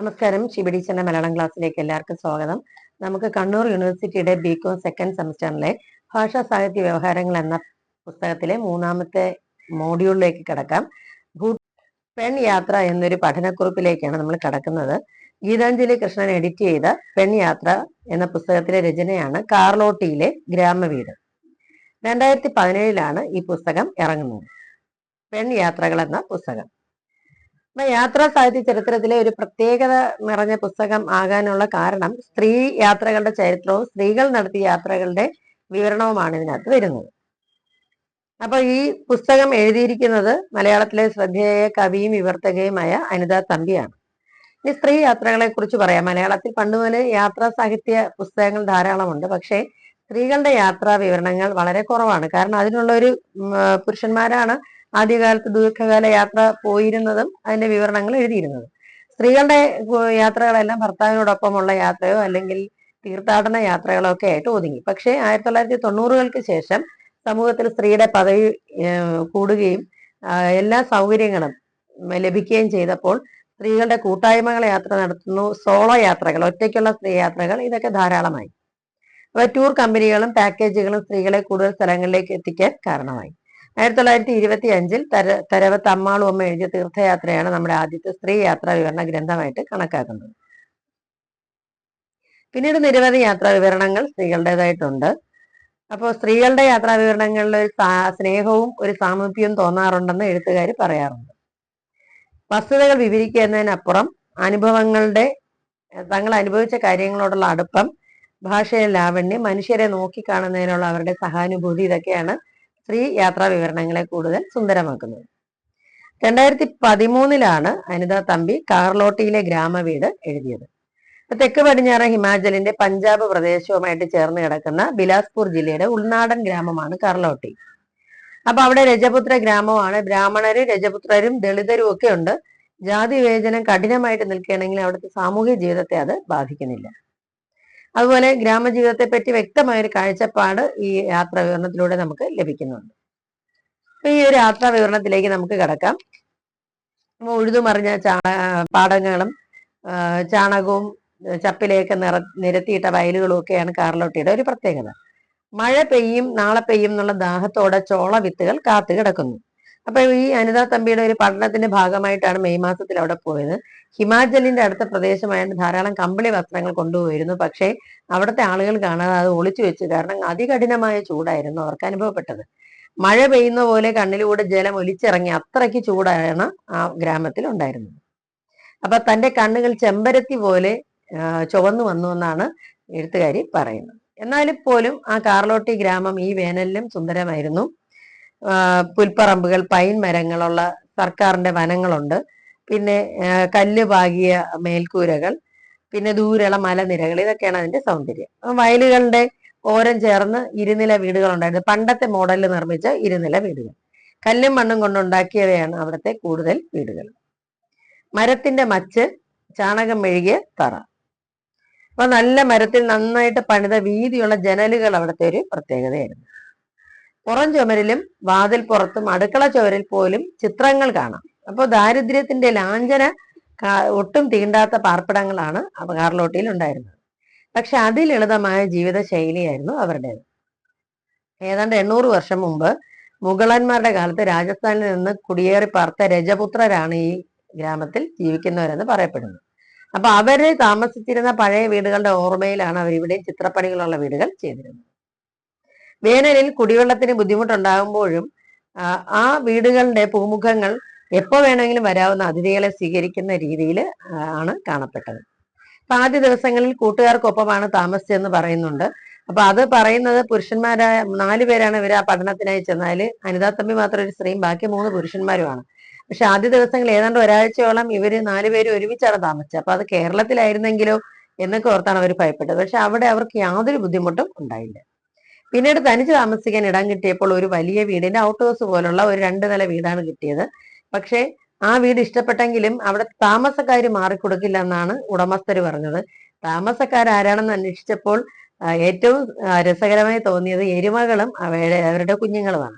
നമസ്കാരം. ശിബിഡിച്ചന്റെ മലയാളം ക്ലാസ്സിലേക്ക് എല്ലാവർക്കും സ്വാഗതം. നമുക്ക് കണ്ണൂർ യൂണിവേഴ്സിറ്റിയുടെ ബികോം സെക്കൻഡ് സെമസ്റ്ററിലെ ഭാഷാ സാഹിത്യ വ്യവഹാരങ്ങൾ എന്ന പുസ്തകത്തിലെ മൂന്നാമത്തെ മോഡ്യൂളിലേക്ക് കിടക്കാം. പെൺ യാത്ര എന്നൊരു പഠനക്കുറിപ്പിലേക്കാണ് നമ്മൾ കടക്കുന്നത്. ഗീതാഞ്ജലി കൃഷ്ണൻ എഡിറ്റ് ചെയ്ത പെൺ യാത്ര എന്ന പുസ്തകത്തിലെ രചനയാണ് കാർലോട്ടിയിലെ ഗ്രാമവീട്. രണ്ടായിരത്തി പതിനേഴിലാണ് ഈ പുസ്തകം ഇറങ്ങുന്നത്. പെൺ യാത്രകൾ എന്ന പുസ്തകം. അപ്പൊ യാത്രാ സാഹിത്യ ചരിത്രത്തിലെ ഒരു പ്രത്യേകത നിറഞ്ഞ പുസ്തകം ആകാനുള്ള കാരണം സ്ത്രീ യാത്രകളുടെ ചരിത്രവും സ്ത്രീകൾ നടത്തിയ യാത്രകളുടെ വിവരണവുമാണ് ഇതിനകത്ത് വരുന്നത്. അപ്പൊ ഈ പുസ്തകം എഴുതിയിരിക്കുന്നത് മലയാളത്തിലെ ശ്രദ്ധേയ കവിയും വിവർത്തകയുമായ അനിത തമ്പിയാണ്. ഇനി സ്ത്രീ യാത്രകളെ കുറിച്ച് പറയാം. മലയാളത്തിൽ പണ്ട് മുതൽ യാത്രാ സാഹിത്യ പുസ്തകങ്ങൾ ധാരാളമുണ്ട്. പക്ഷേ സ്ത്രീകളുടെ യാത്രാ വിവരണങ്ങൾ വളരെ കുറവാണ്. കാരണം അതിനുള്ള ഒരു പുരുഷന്മാരാണ് ആദ്യകാലത്ത് ദീർഘകാല യാത്ര പോയിരുന്നതും അതിന്റെ വിവരണങ്ങൾ എഴുതിയിരുന്നത്. സ്ത്രീകളുടെ യാത്രകളെല്ലാം ഭർത്താവിനോടൊപ്പമുള്ള യാത്രയോ അല്ലെങ്കിൽ തീർത്ഥാടന യാത്രകളോ ഒക്കെ ആയിട്ട് ഒതുങ്ങി. പക്ഷേ ആയിരത്തി തൊള്ളായിരത്തി തൊണ്ണൂറുകൾക്ക് ശേഷം സമൂഹത്തിൽ സ്ത്രീയുടെ പദവി കൂടുകയും എല്ലാ സൗകര്യങ്ങളും ലഭിക്കുകയും ചെയ്തപ്പോൾ സ്ത്രീകളുടെ കൂട്ടായ്മകൾ യാത്ര നടത്തുന്നു. സോളോ യാത്രകൾ ഒറ്റയ്ക്കുള്ള സ്ത്രീ യാത്രകൾ ഇതൊക്കെ ധാരാളമായി. അപ്പൊ ടൂർ കമ്പനികളും പാക്കേജുകളും സ്ത്രീകളെ കൂടുതൽ സ്ഥലങ്ങളിലേക്ക് എത്തിക്കാൻ കാരണമായി. ആയിരത്തി തൊള്ളായിരത്തി ഇരുപത്തി അഞ്ചിൽ തര തരവത്ത് അമ്മാളും അമ്മ എഴുതിയ തീർത്ഥയാത്രയാണ് നമ്മുടെ ആദ്യത്തെ സ്ത്രീ യാത്രാ വിവരണ ഗ്രന്ഥമായിട്ട് കണക്കാക്കുന്നത്. പിന്നീട് നിരവധി യാത്രാ വിവരണങ്ങൾ സ്ത്രീകളുടേതായിട്ടുണ്ട്. അപ്പോൾ സ്ത്രീകളുടെ യാത്രാ വിവരണങ്ങളിൽ ഒരു സ്നേഹവും ഒരു സാമീപ്യവും തോന്നാറുണ്ടെന്ന് എഴുത്തുകാർ പറയാറുണ്ട്. വസ്തുതകൾ വിവരിക്കുന്നതിനപ്പുറം അനുഭവങ്ങളുടെ തങ്ങൾ അനുഭവിച്ച കാര്യങ്ങളോടുള്ള അടുപ്പം ഭാഷയിലെ ലാവണ്യം മനുഷ്യരെ നോക്കിക്കാണുന്നതിനുള്ള അവരുടെ സഹാനുഭൂതി ഇതൊക്കെയാണ് സ്ത്രീ യാത്രാ വിവരണങ്ങളെ കൂടുതൽ സുന്ദരമാക്കുന്നത്. രണ്ടായിരത്തി പതിമൂന്നിലാണ് അനിത തമ്പി കാർലോട്ടിയിലെ ഗ്രാമവീട് എഴുതിയത്. തെക്ക് പടിഞ്ഞാറ് ഹിമാചലിന്റെ പഞ്ചാബ് പ്രദേശവുമായിട്ട് ചേർന്ന് കിടക്കുന്ന ബിലാസ്പൂർ ജില്ലയുടെ ഉൾനാടൻ ഗ്രാമമാണ് കാർലോട്ടി. അപ്പൊ അവിടെ രജപുത്ര ഗ്രാമമാണ്. ബ്രാഹ്മണരും രജപുത്രരും ദളിതരും ഒക്കെ ഉണ്ട്. ജാതി വിവേചനം കഠിനമായിട്ട് നിൽക്കുകയാണെങ്കിൽ അവിടുത്തെ സാമൂഹ്യ ജീവിതത്തെ അത് ബാധിക്കുന്നില്ല. അതുപോലെ ഗ്രാമജീവിതത്തെ പറ്റി വ്യക്തമായ ഒരു കാഴ്ചപ്പാട് ഈ യാത്രാ വിവരണത്തിലൂടെ നമുക്ക് ലഭിക്കുന്നുണ്ട്. ഈ ഒരു യാത്രാ വിവരണത്തിലേക്ക് നമുക്ക് കിടക്കാം. ഉഴുതുമറിഞ്ഞ ചാ പാടങ്ങളും ചാണകവും ചപ്പിലേക്ക് നിറ നിരത്തിയിട്ട വയലുകളും ഒക്കെയാണ് കാർലോട്ടിയുടെ ഒരു പ്രത്യേകത. മഴ പെയ്യും നാളെ പെയ്യും എന്നുള്ള ദാഹത്തോടെ ചോള വിത്തുകൾ കാത്തു കിടക്കുന്നു. അപ്പൊ ഈ അനിത തമ്പിയുടെ ഒരു പഠനത്തിന്റെ ഭാഗമായിട്ടാണ് മെയ് മാസത്തിൽ അവിടെ പോയത്. ഹിമാചലിന്റെ അടുത്ത പ്രദേശമായിട്ട് ധാരാളം കമ്പിളി വസ്ത്രങ്ങൾ കൊണ്ടുപോയിരുന്നു പക്ഷേ അവിടുത്തെ ആളുകൾ കാണാതെ അത് ഒളിച്ചു വെച്ചു കാരണം അതികഠിനമായ ചൂടായിരുന്നു അവർക്ക് അനുഭവപ്പെട്ടത്. മഴ പെയ്യുന്ന പോലെ കണ്ണിലൂടെ ജലം ഒലിച്ചിറങ്ങി അത്രയ്ക്ക് ചൂടാണ് ആ ഗ്രാമത്തിൽ ഉണ്ടായിരുന്നത്. അപ്പൊ തന്റെ കണ്ണുകൾ ചെമ്പരത്തി പോലെ ചുവന്നു വന്നു എന്നാണ് എഴുത്തുകാരി പറയുന്നത്. എന്നാലും പോലും ആ കാർലോട്ടി ഗ്രാമം ഈ വേനലിലും സുന്ദരമായിരുന്നു. പുൽപ്പറമ്പുകൾ പൈൻ മരങ്ങളുള്ള സർക്കാരിന്റെ വനങ്ങളുണ്ട്. പിന്നെ കല്ല് പാകിയ മേൽക്കൂരകൾ പിന്നെ ദൂരെയുള്ള മലനിരകൾ ഇതൊക്കെയാണ് അതിന്റെ സൗന്ദര്യം. വയലുകളുടെ ഓരം ചേർന്ന് ഇരുനില വീടുകൾ ഉണ്ടായിരുന്നു പണ്ടത്തെ മോഡലിൽ നിർമ്മിച്ച ഇരുനില വീടുകൾ. കല്ലും മണ്ണും കൊണ്ടുണ്ടാക്കിയവയാണ് അവിടുത്തെ കൂടുതൽ വീടുകൾ. മരത്തിന്റെ മച്ച് ചാണകം മെഴുകിയ തറ. അപ്പൊ നല്ല മരത്തിൽ നന്നായിട്ട് പണിത വീതിയുള്ള ജനലുകൾ അവിടുത്തെ ഒരു പ്രത്യേകതയായിരുന്നു. പുറം ചുമരിലും വാതിൽ പുറത്തും അടുക്കള ചുവരിൽ പോലും ചിത്രങ്ങൾ കാണാം. അപ്പോൾ ദാരിദ്ര്യത്തിന്റെ ലാഞ്ചന ഒട്ടും തീണ്ടാത്ത പാർപ്പിടങ്ങളാണ് കാർലോട്ടിയിൽ ഉണ്ടായിരുന്നത്. പക്ഷെ അതിലളിതമായ ജീവിത ശൈലിയായിരുന്നു അവരുടേത്. ഏതാണ്ട് എണ്ണൂറ് വർഷം മുമ്പ് മുഗളന്മാരുടെ കാലത്ത് രാജസ്ഥാനിൽ നിന്ന് കുടിയേറി പാർത്ത രജപുത്രരാണ് ഈ ഗ്രാമത്തിൽ ജീവിക്കുന്നവരെന്ന് പറയപ്പെടുന്നു. അപ്പൊ അവർ താമസിച്ചിരുന്ന പഴയ വീടുകളുടെ ഓർമ്മയിലാണ് അവർ ഇവിടെ ചിത്രപ്പണികളുള്ള വീടുകൾ ചെയ്തിരുന്നത്. വേനലിൽ കുടിവെള്ളത്തിന് ബുദ്ധിമുട്ടുണ്ടാകുമ്പോഴും ആ, വീടുകളുടെ പൂമുഖങ്ങൾ എപ്പോ വേണമെങ്കിലും വരാവുന്ന അതിഥികളെ സ്വീകരിക്കുന്ന രീതിയിൽ ആണ് കാണപ്പെട്ടത്. അപ്പൊ ആദ്യ ദിവസങ്ങളിൽ കൂട്ടുകാർക്കൊപ്പമാണ് താമസിച്ചതെന്ന് പറയുന്നുണ്ട്. അപ്പൊ അത് പറയുന്നത് പുരുഷന്മാരായ നാല് പേരാണ് ഇവർ ആ പഠനത്തിനായി ചെന്നാൽ അനിതാ തമ്പി മാത്രം ഒരു സ്ത്രീയും ബാക്കി മൂന്ന് പുരുഷന്മാരുമാണ്. പക്ഷെ ആദ്യ ദിവസങ്ങൾ ഏതാണ്ട് ഒരാഴ്ചയോളം ഇവർ നാലുപേരും ഒരുമിച്ചാണ് താമസിച്ചത്. അപ്പൊ അത് കേരളത്തിലായിരുന്നെങ്കിലോ എന്നൊക്കെ ഓർത്താണ് അവർ ഭയപ്പെട്ടത്. പക്ഷെ അവിടെ അവർക്ക് യാതൊരു ബുദ്ധിമുട്ടും ഉണ്ടായില്ല. പിന്നീട് തനിച്ച് താമസിക്കാൻ ഇടം കിട്ടിയപ്പോൾ ഒരു വലിയ വീടിന്റെ ഔട്ട് ഹൗസ് പോലുള്ള ഒരു രണ്ട് നില വീടാണ് കിട്ടിയത്. പക്ഷേ ആ വീട് ഇഷ്ടപ്പെട്ടെങ്കിലും അവിടെ താമസക്കാർ മാറിക്കൊടുക്കില്ല എന്നാണ് ഉടമസ്ഥർ പറഞ്ഞത്. താമസക്കാർ ആരാണെന്ന് അന്വേഷിച്ചപ്പോൾ ഏറ്റവും രസകരമായി തോന്നിയത് എരുമകളും അവയുടെ അവരുടെ കുഞ്ഞുങ്ങളുമാണ്.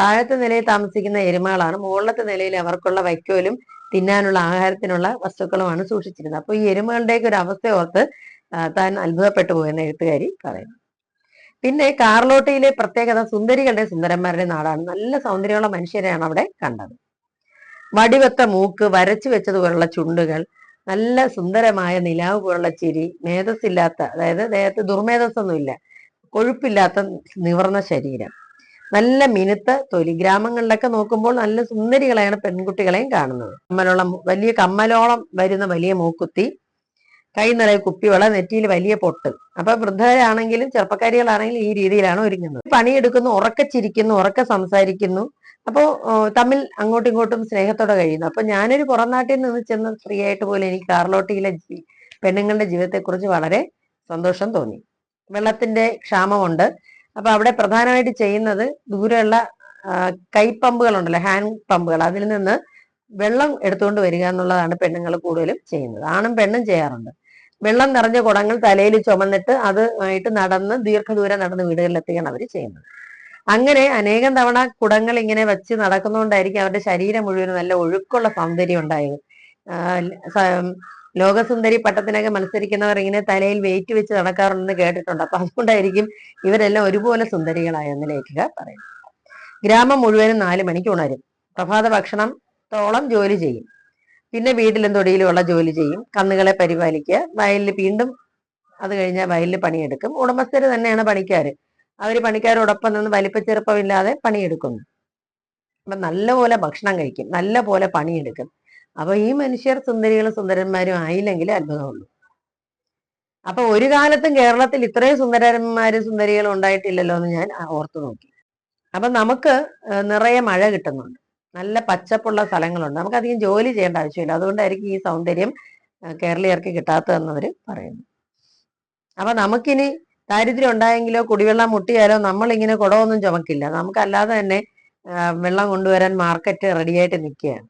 താഴത്തെ നിലയിൽ താമസിക്കുന്ന എരുമകളാണ് മുകളിലത്തെ നിലയിൽ അവർക്കുള്ള വൈക്കോലും തിന്നാനുള്ള ആഹാരത്തിനുള്ള വസ്തുക്കളുമാണ് സൂക്ഷിച്ചിരുന്നത്. അപ്പോൾ ഈ എരുമകളുടെയൊക്കെ ഒരു അവസ്ഥ ഓർത്ത് താൻ അത്ഭുതപ്പെട്ടു പോയെന്ന് എഴുത്തുകാരി പറയുന്നു. പിന്നെ കാർലോട്ടയിലെ പ്രത്യേകത സുന്ദരികളുടെ സുന്ദരന്മാരുടെ നാടാണ്. നല്ല സൗന്ദര്യമുള്ള മനുഷ്യരെയാണ് അവിടെ കണ്ടത്. വടിവത്ത മൂക്ക് വരച്ചു വെച്ചതുപോലുള്ള ചുണ്ടുകൾ നല്ല സുന്ദരമായ നിലാവ് പോലുള്ള ചിരി മേധസ്സില്ലാത്ത അതായത് ദേഹത്ത് ദുർമേധസ്സൊന്നുമില്ല കൊഴുപ്പില്ലാത്ത നിവർന്ന ശരീരം. നല്ല മിനുത്ത തൊലി. ഗ്രാമങ്ങളിലൊക്കെ നോക്കുമ്പോൾ നല്ല സുന്ദരികളെയാണ് പെൺകുട്ടികളെയും കാണുന്നത്. കമ്മലോളം വലിയ കമ്മലോളം വരുന്ന വലിയ മൂക്കുത്തി കൈ നിറയെ കുപ്പിവള നെറ്റിയിൽ വലിയ പൊട്ട്. അപ്പൊ വൃദ്ധരാണെങ്കിലും ചെറുപ്പക്കാരികളാണെങ്കിലും ഈ രീതിയിലാണ് ഒരുങ്ങുന്നത്. പണിയെടുക്കുന്നു ഉറക്കെ ചിരിക്കുന്നു ഉറക്കെ സംസാരിക്കുന്നു. അപ്പോൾ തമ്മിൽ അങ്ങോട്ടും ഇങ്ങോട്ടും സ്നേഹത്തോടെ കഴിയുന്നു. അപ്പൊ ഞാനൊരു പുറം നാട്ടിൽ നിന്ന് ചെന്ന സ്ത്രീയായിട്ട് പോലും എനിക്ക് കാർലോട്ടിയിലെ പെണ്ണുങ്ങളുടെ ജീവിതത്തെക്കുറിച്ച് വളരെ സന്തോഷം തോന്നി. വെള്ളത്തിന്റെ ക്ഷാമമുണ്ട്. അപ്പൊ അവിടെ പ്രധാനമായിട്ട് ചെയ്യുന്നത് ദൂരെയുള്ള കൈപ്പമ്പുകൾ കൈപ്പമ്പുകളുണ്ടല്ലോ ഹാൻഡ് പമ്പുകൾ. അതിൽ നിന്ന് വെള്ളം എടുത്തുകൊണ്ട് വരിക എന്നുള്ളതാണ് പെണ്ണുങ്ങൾ കൂടുതലും ചെയ്യുന്നത്. ആണും പെണ്ണും ചെയ്യാറുണ്ട്. വെള്ളം നിറഞ്ഞ കുടങ്ങൾ തലയിൽ ചുമന്നിട്ട് അത് ആയിട്ട് നടന്ന് ദീർഘദൂരം നടന്ന് വീടുകളിലെത്തുകയാണ് അവർ ചെയ്യുന്നത്. അങ്ങനെ അനേകം തവണ കുടങ്ങൾ ഇങ്ങനെ വെച്ച് നടക്കുന്നതുകൊണ്ടായിരിക്കും അവരുടെ ശരീരം മുഴുവൻ നല്ല ഒഴുക്കുള്ള സൗന്ദര്യം ഉണ്ടായത്. ലോകസുന്ദരി പട്ടത്തിനൊക്കെ മത്സരിക്കുന്നവർ ഇങ്ങനെ തലയിൽ വെയിറ്റ് വെച്ച് നടക്കാറുണ്ടെന്ന് കേട്ടിട്ടുണ്ട്. അപ്പൊ അതുകൊണ്ടായിരിക്കും ഇവരെല്ലാം ഒരുപോലെ സുന്ദരികളായെന്ന് ലേഖിക പറയുന്നു. ഗ്രാമം മുഴുവനും നാല് മണിക്ക് ഉണരും. പ്രഭാത ഭക്ഷണത്തോളം ജോലി ചെയ്യും. പിന്നെ വീട്ടിലും തൊടിയിലുമുള്ള ജോലി ചെയ്യും. കന്നുകളെ പരിപാലിക്കുക. വയലിൽ വീണ്ടും അത് കഴിഞ്ഞാൽ വയലിൽ പണിയെടുക്കും. ഉടമസ്ഥര് തന്നെയാണ് പണിക്കാർ അവർ പണിക്കാരോടൊപ്പം നിന്ന് വലിപ്പച്ചെറുപ്പമില്ലാതെ പണിയെടുക്കുന്നു. അപ്പൊ നല്ലപോലെ ഭക്ഷണം കഴിക്കും. നല്ല പോലെ പണിയെടുക്കും. അപ്പൊ ഈ മനുഷ്യർ സുന്ദരികളും സുന്ദരന്മാരും ആയില്ലെങ്കിൽ അത്ഭുതമുള്ളൂ. അപ്പൊ ഒരു കാലത്തും കേരളത്തിൽ ഇത്രയും സുന്ദരന്മാരും സുന്ദരികളും ഉണ്ടായിട്ടില്ലല്ലോ എന്ന് ഞാൻ ഓർത്തു നോക്കി. അപ്പൊ നമുക്ക് നിറയെ മഴ കിട്ടുന്നുണ്ട്. നല്ല പച്ചപ്പുള്ള സ്ഥലങ്ങളുണ്ട്. നമുക്ക് അധികം ജോലി ചെയ്യേണ്ട ആവശ്യമില്ല. അതുകൊണ്ടായിരിക്കും ഈ സൗന്ദര്യം കേരളീയർക്ക് കിട്ടാത്തതെന്നവർ പറയുന്നു. അപ്പൊ നമുക്കിനി ദാരിദ്ര്യം ഉണ്ടായെങ്കിലോ കുടിവെള്ളം മുട്ടിയാലോ നമ്മളിങ്ങനെ കുടമൊന്നും ചുമക്കില്ല. നമുക്കല്ലാതെ തന്നെ വെള്ളം കൊണ്ടുവരാൻ മാർക്കറ്റ് റെഡിയായിട്ട് നിൽക്കുകയാണ്.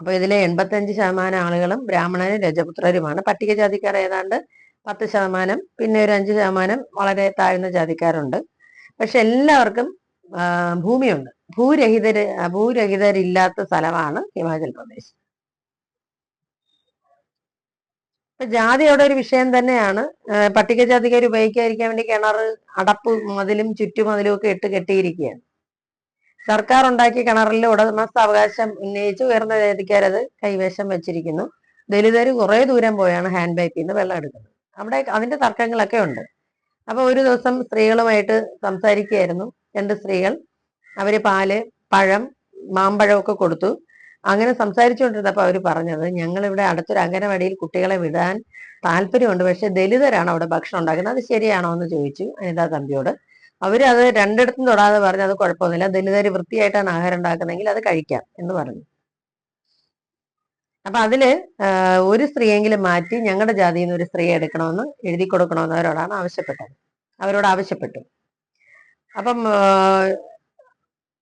അപ്പൊ ഇതിലെ എൺപത്തഞ്ച് ശതമാനം ആളുകളും ബ്രാഹ്മണരും രജപുത്രരുമാണ്. പട്ടികജാതിക്കാർ ഏതാണ്ട് പത്ത് ശതമാനം പിന്നെ ഒരു അഞ്ച് ശതമാനം വളരെ താഴ്ന്ന ജാതിക്കാരുണ്ട്. പക്ഷെ എല്ലാവർക്കും ഭൂമിയുണ്ട്. ഭൂരഹിതര് ഭൂരഹിതരില്ലാത്ത സ്ഥലമാണ് ഹിമാചൽ പ്രദേശ്. ഇപ്പൊ ജാതി അവിടെ ഒരു വിഷയം തന്നെയാണ്. പട്ടികജാതിക്കാർ ഉപയോഗിക്കാതിരിക്കാൻ വേണ്ടി കിണർ അടപ്പ് മതിലും ചുറ്റുമതിലും ഒക്കെ ഇട്ട് കെട്ടിയിരിക്കുകയാണ്. സർക്കാർ ഉണ്ടാക്കിയ കിണറിൽ ഉടമസ്ഥ അവകാശം ഉന്നയിച്ച് ഉയർന്ന ജാതിക്കാരത് കൈവശം വെച്ചിരിക്കുന്നു. ദലിതർ കുറെ ദൂരം പോയാണ് ഹാൻഡ് പൈപ്പിൽ നിന്ന് വെള്ളം എടുക്കുന്നത്. അവിടെ അതിന്റെ തർക്കങ്ങളൊക്കെ ഉണ്ട്. അപ്പൊ ഒരു ദിവസം സ്ത്രീകളുമായിട്ട് സംസാരിക്കുകയായിരുന്നു. രണ്ട് സ്ത്രീകൾ അവർ പാൽ പഴം മാമ്പഴമൊക്കെ കൊടുത്തു. അങ്ങനെ സംസാരിച്ചുകൊണ്ടിരുന്നപ്പോൾ അവർ പറഞ്ഞത് ഞങ്ങൾ ഇവിടെ അടുത്തൊരു അംഗനവാടിയിൽ കുട്ടികളെ വിടാൻ താല്പര്യമുണ്ട് പക്ഷെ ദലിതരാണ് അവിടെ ഭക്ഷണം ഉണ്ടാക്കുന്നത്. അത് ശരിയാണോ എന്ന് ചോദിച്ചു അനിതാ തമ്പിയോട്. അവർ അത് രണ്ടിടത്തും തൊടാതെ പറഞ്ഞു അത് കുഴപ്പമൊന്നുമില്ല. ദലിതർ വൃത്തിയായിട്ടാണ് ആഹാരം ഉണ്ടാക്കുന്നതെങ്കിൽ അത് കഴിക്കാം എന്ന് പറഞ്ഞു. അപ്പൊ അതിൽ ഒരു സ്ത്രീയെങ്കിലും മാറ്റി ഞങ്ങളുടെ ജാതിയിൽ നിന്ന് ഒരു സ്ത്രീയെ എടുക്കണമെന്ന് എഴുതി കൊടുക്കണമെന്ന് അവരോടാണ് ആവശ്യപ്പെട്ടത്. അവരോട് ആവശ്യപ്പെട്ടു. അപ്പം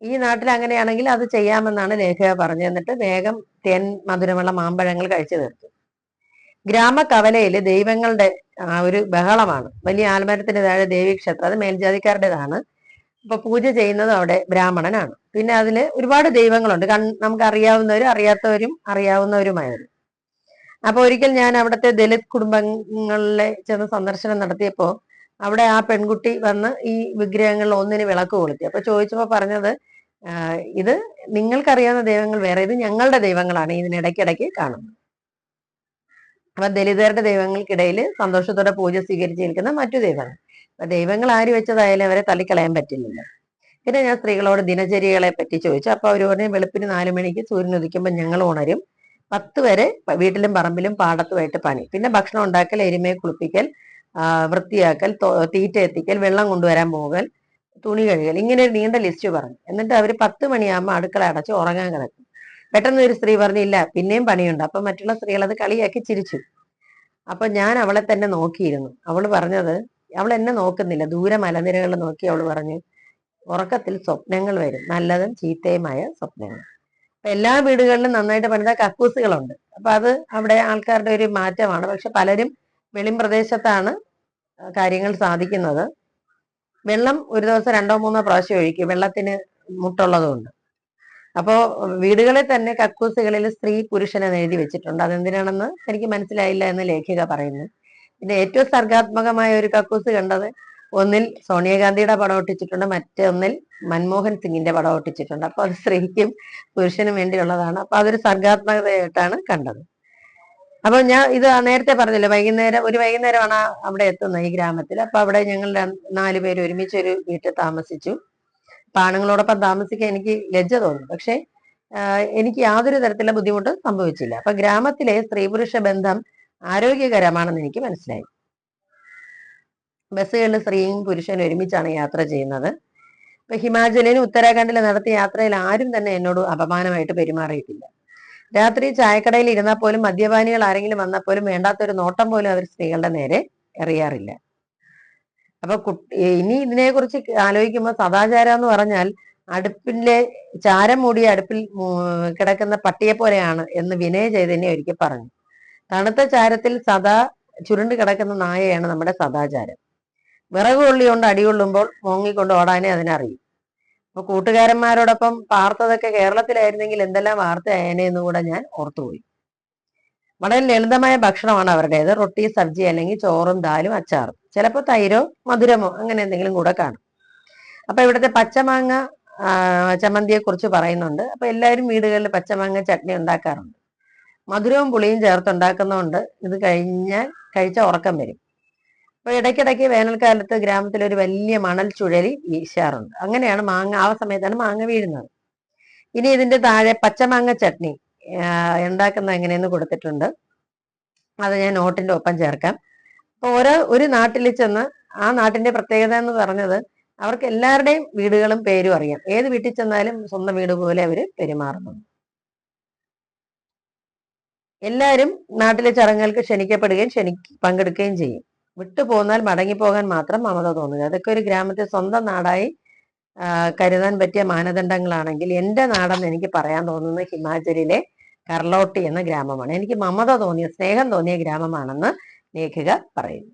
ഈ നാട്ടിൽ അങ്ങനെയാണെങ്കിൽ അത് ചെയ്യാമെന്നാണ് ലേഖക പറഞ്ഞു എന്നിട്ട് വേഗം തേൻ മധുരമുള്ള മാമ്പഴങ്ങൾ കഴിച്ചു തീർത്തു. ഗ്രാമ കവലയിൽ ദൈവങ്ങളുടെ ഒരു ബഹളമാണ്. വലിയ ആൽമരത്തിന്റെ താഴെ ദേവീക്ഷേത്രം അത് മേൽജാതിക്കാരുടേതാണ്. അപ്പൊ പൂജ ചെയ്യുന്നത് അവിടെ ബ്രാഹ്മണനാണ്. പിന്നെ അതിൽ ഒരുപാട് ദൈവങ്ങളുണ്ട്. കൺ നമുക്ക് അറിയാവുന്നവരും അറിയാത്തവരും അറിയാവുന്നവരുമായത് അപ്പൊ ഒരിക്കൽ ഞാൻ അവിടുത്തെ ദലിത് കുടുംബങ്ങളിലെ ചെന്ന് സന്ദർശനം നടത്തിയപ്പോ അവിടെ ആ പെൺകുട്ടി വന്ന് ഈ വിഗ്രഹങ്ങളിൽ ഒന്നിന് വിളക്ക് കൊളുത്തി. അപ്പൊ ചോദിച്ചപ്പോ പറഞ്ഞത് ഇത് നിങ്ങൾക്കറിയാവുന്ന ദൈവങ്ങൾ വേറെ ഇത് ഞങ്ങളുടെ ദൈവങ്ങളാണ് ഇതിനിടയ്ക്കിടയ്ക്ക് കാണുന്നത്. അപ്പൊ ദലിതരുടെ ദൈവങ്ങൾക്കിടയിൽ സന്തോഷത്തോടെ പൂജ സ്വീകരിച്ച് നിൽക്കുന്ന മറ്റു ദൈവങ്ങൾ. അപ്പൊ ദൈവങ്ങൾ ആര് വെച്ചതായാലും അവരെ തള്ളിക്കളയാൻ പറ്റില്ല പിന്നെ ഞാൻ സ്ത്രീകളോട് ദിനചര്യകളെ പറ്റി ചോദിച്ചു. അപ്പൊ അവർ പറഞ്ഞു വെളുപ്പിന് നാലു മണിക്ക് സൂര്യൻ ഉദിക്കുമ്പോൾ ഞങ്ങൾ ഉണരും. പത്ത് വരെ വീട്ടിലും പറമ്പിലും പാടത്തുമായിട്ട് പണി. പിന്നെ ഭക്ഷണം ഉണ്ടാക്കൽ എരുമയെ കുളിപ്പിക്കൽ വൃത്തിയാക്കൽ തീറ്റ എത്തിക്കൽ വെള്ളം കൊണ്ടുവരാൻ പോകൽ തുണി കഴുകൽ ഇങ്ങനെ ഒരു നീണ്ട ലിസ്റ്റ് പറഞ്ഞു. എന്നിട്ട് അവർ പത്ത് മണിയാകുമ്പോൾ അടുക്കള അടച്ച് ഉറങ്ങാൻ കിടക്കും. പെട്ടെന്ന് ഒരു സ്ത്രീ പറഞ്ഞില്ല പിന്നെയും പണിയുണ്ട്. അപ്പൊ മറ്റുള്ള സ്ത്രീകൾ അത് കളിയാക്കി ചിരിച്ചു. അപ്പൊ ഞാൻ അവളെ തന്നെ നോക്കിയിരുന്നു. അവൾ പറഞ്ഞത് അവൾ എന്നെ നോക്കുന്നില്ല. ദൂരെ മലനിരകൾ നോക്കി അവൾ പറഞ്ഞു ഉറക്കത്തിൽ സ്വപ്നങ്ങൾ വരും. നല്ലതും ചീത്തയുമായ സ്വപ്നങ്ങൾ. അപ്പൊ എല്ലാ വീടുകളിലും നന്നായിട്ട് പണിത കക്കൂസുകളുണ്ട്. അപ്പൊ അത് അവിടെ ആൾക്കാരുടെ ഒരു മാറ്റമാണ്. പക്ഷെ പലരും വെളിം പ്രദേശത്താണ് കാര്യങ്ങൾ സാധിക്കുന്നത്. വെള്ളം ഒരു ദിവസം രണ്ടോ മൂന്നോ പ്രാവശ്യം ഒഴിക്കും. വെള്ളത്തിന് മുട്ടുള്ളതുകൊണ്ട് അപ്പോ വീടുകളിൽ തന്നെ കക്കൂസുകളിൽ സ്ത്രീ പുരുഷനെന്ന് എഴുതി വെച്ചിട്ടുണ്ട്. അതെന്തിനാണെന്ന് എനിക്ക് മനസ്സിലായില്ല എന്ന് ലേഖിക പറയുന്നു. പിന്നെ ഏറ്റവും സർഗാത്മകമായ ഒരു കക്കൂസ് കണ്ടത് ഒന്നിൽ സോണിയാഗാന്ധിയുടെ പടം ഒട്ടിച്ചിട്ടുണ്ട്. മറ്റൊന്നിൽ മൻമോഹൻ സിംഗിന്റെ പടം ഒട്ടിച്ചിട്ടുണ്ട്. അപ്പൊ അത് സ്ത്രീക്കും പുരുഷനും വേണ്ടിയുള്ളതാണ്. അപ്പൊ അതൊരു സർഗാത്മകതയായിട്ടാണ് കണ്ടത്. അപ്പൊ ഞാൻ ഇത് നേരത്തെ പറഞ്ഞില്ല വൈകുന്നേരം ഒരു വൈകുന്നേരമാണ് അവിടെ എത്തുന്നത് ഈ ഗ്രാമത്തിൽ. അപ്പൊ അവിടെ ഞങ്ങൾ നാല് പേര് ഒരുമിച്ച് ഒരു വീട്ടിൽ താമസിച്ചു. അപ്പൊ ആണുങ്ങളോടൊപ്പം താമസിക്കാൻ എനിക്ക് ലജ്ജ തോന്നി. പക്ഷെ എനിക്ക് യാതൊരു തരത്തിലുള്ള ബുദ്ധിമുട്ടും സംഭവിച്ചില്ല. അപ്പൊ ഗ്രാമത്തിലെ സ്ത്രീ പുരുഷ ബന്ധം ആരോഗ്യകരമാണെന്ന് എനിക്ക് മനസ്സിലായി. ബസ്സുകളിൽ സ്ത്രീയും പുരുഷനും ഒരുമിച്ചാണ് യാത്ര ചെയ്യുന്നത്. ഇപ്പൊ ഹിമാചലിനും ഉത്തരാഖണ്ഡിലും നടത്തിയ യാത്രയിൽ ആരും തന്നെ എന്നോട് അപമാനമായിട്ട് പെരുമാറിയിട്ടില്ല. രാത്രി ചായക്കടയിൽ ഇരുന്നാൽ പോലും മദ്യപാനികൾ ആരെങ്കിലും വന്നാൽ പോലും വേണ്ടാത്തൊരു നോട്ടം പോലും അവർ സ്ത്രീകളുടെ നേരെ എറിയാറില്ല. അപ്പൊ ഇനി ഇതിനെക്കുറിച്ച് ആലോചിക്കുമ്പോൾ സദാചാരം എന്ന് പറഞ്ഞാൽ അടുപ്പിലെ ചാരം മൂടിയ അടുപ്പിൽ കിടക്കുന്ന പട്ടിയെ പോലെയാണ് എന്ന് വിനയ ചൈതന്യം ഒരിക്കൽ പറഞ്ഞു. തണുത്ത ചാരത്തിൽ സദാ ചുരുണ്ട് കിടക്കുന്ന നായയാണ് നമ്മുടെ സദാചാരം. വിറക് കൊണ്ട് അടികൊള്ളുമ്പോൾ മോങ്ങിക്കൊണ്ട് ഓടാനേ അതിനറിയും. അപ്പൊ കൂട്ടുകാരന്മാരോടൊപ്പം പാർത്തതൊക്കെ കേരളത്തിലായിരുന്നെങ്കിൽ എന്തെല്ലാം വാർത്തയായനെ എന്ന് കൂടെ ഞാൻ ഓർത്തുപോയി. വളരെ ലളിതമായ ഭക്ഷണമാണ് അവരുടേത്. റൊട്ടി സബ്ജി അല്ലെങ്കിൽ ചോറും ദാലും അച്ചാറും. ചിലപ്പോൾ തൈരോ മധുരമോ അങ്ങനെ എന്തെങ്കിലും കൂടെ കാണും. അപ്പൊ ഇവിടുത്തെ പച്ചമാങ്ങ ചമ്മന്തിയെ കുറിച്ച് പറയുന്നുണ്ട്. അപ്പൊ എല്ലാവരും വീടുകളിൽ പച്ചമാങ്ങ ചട്നി ഉണ്ടാക്കാറുണ്ട്. മധുരവും പുളിയും ചേർത്ത് ഉണ്ടാക്കുന്നതുകൊണ്ട് ഇത് കഴിഞ്ഞാൽ കഴിച്ച ഉറക്കം വരും. അപ്പൊ ഇടയ്ക്കിടയ്ക്ക് വേനൽക്കാലത്ത് ഗ്രാമത്തിൽ ഒരു വലിയ മണൽ ചുഴലി വീശാറുണ്ട്. അങ്ങനെയാണ് മാങ്ങ ആ സമയത്താണ് മാങ്ങ വീഴുന്നത്. ഇനി ഇതിന്റെ താഴെ പച്ചമാങ്ങ ചട്നി ഉണ്ടാക്കുന്ന എങ്ങനെയെന്ന് കൊടുത്തിട്ടുണ്ട്. അത് ഞാൻ നോട്ടിന്റെ ഒപ്പം ചേർക്കാം. അപ്പൊ ഓരോ ഒരു നാട്ടിൽ ചെന്ന് ആ നാട്ടിന്റെ പ്രത്യേകത എന്ന് പറഞ്ഞത് അവർക്ക് എല്ലാവരുടെയും വീടുകളും പേരും അറിയാം. ഏത് വീട്ടിൽ ചെന്നാലും സ്വന്തം വീട് പോലെ അവർ പെരുമാറുന്നു. എല്ലാവരും നാട്ടിലെ ചടങ്ങുകൾക്ക് ക്ഷണിക്കപ്പെടുകയും ക്ഷണി പങ്കെടുക്കുകയും ചെയ്യും. വിട്ടുപോന്നാൽ മടങ്ങിപ്പോകാൻ മാത്രം മമത തോന്നുക അതൊക്കെ ഒരു ഗ്രാമത്തെ സ്വന്തം നാടായി കരുതാൻ പറ്റിയ മാനദണ്ഡങ്ങളാണെങ്കിൽ എന്റെ നാടെന്ന് എനിക്ക് പറയാൻ തോന്നുന്നത് ഹിമാചലിലെ കർലോട്ടി എന്ന ഗ്രാമമാണ്. എനിക്ക് മമത തോന്നിയ സ്നേഹം തോന്നിയ ഗ്രാമമാണെന്ന് ലേഖിക പറയുന്നു.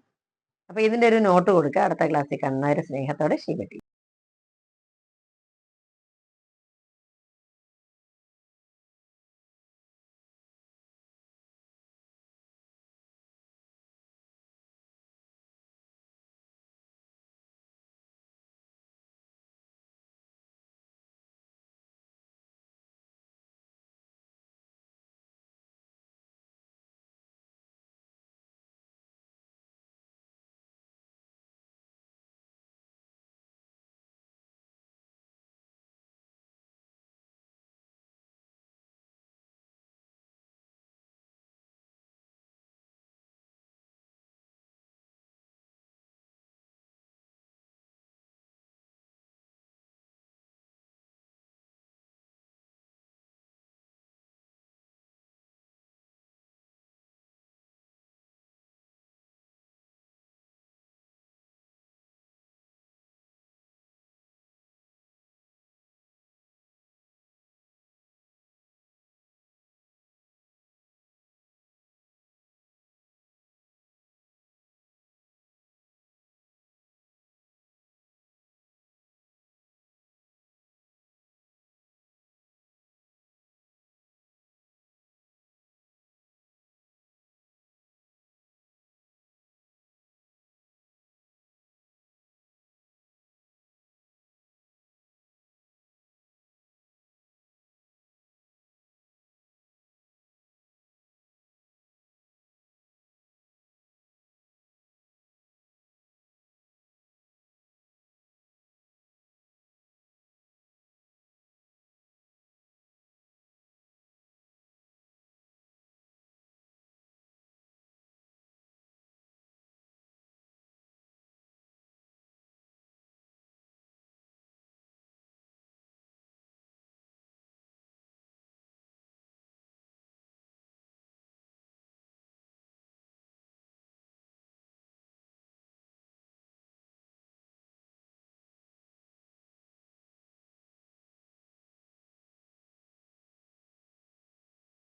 അപ്പൊ ഇതിന്റെ ഒരു നോട്ട് കൊടുക്കുക. അടുത്ത ക്ലാസ്സിൽ കാണുന്നവരെ സ്നേഹത്തോടെ ശിവട്ടി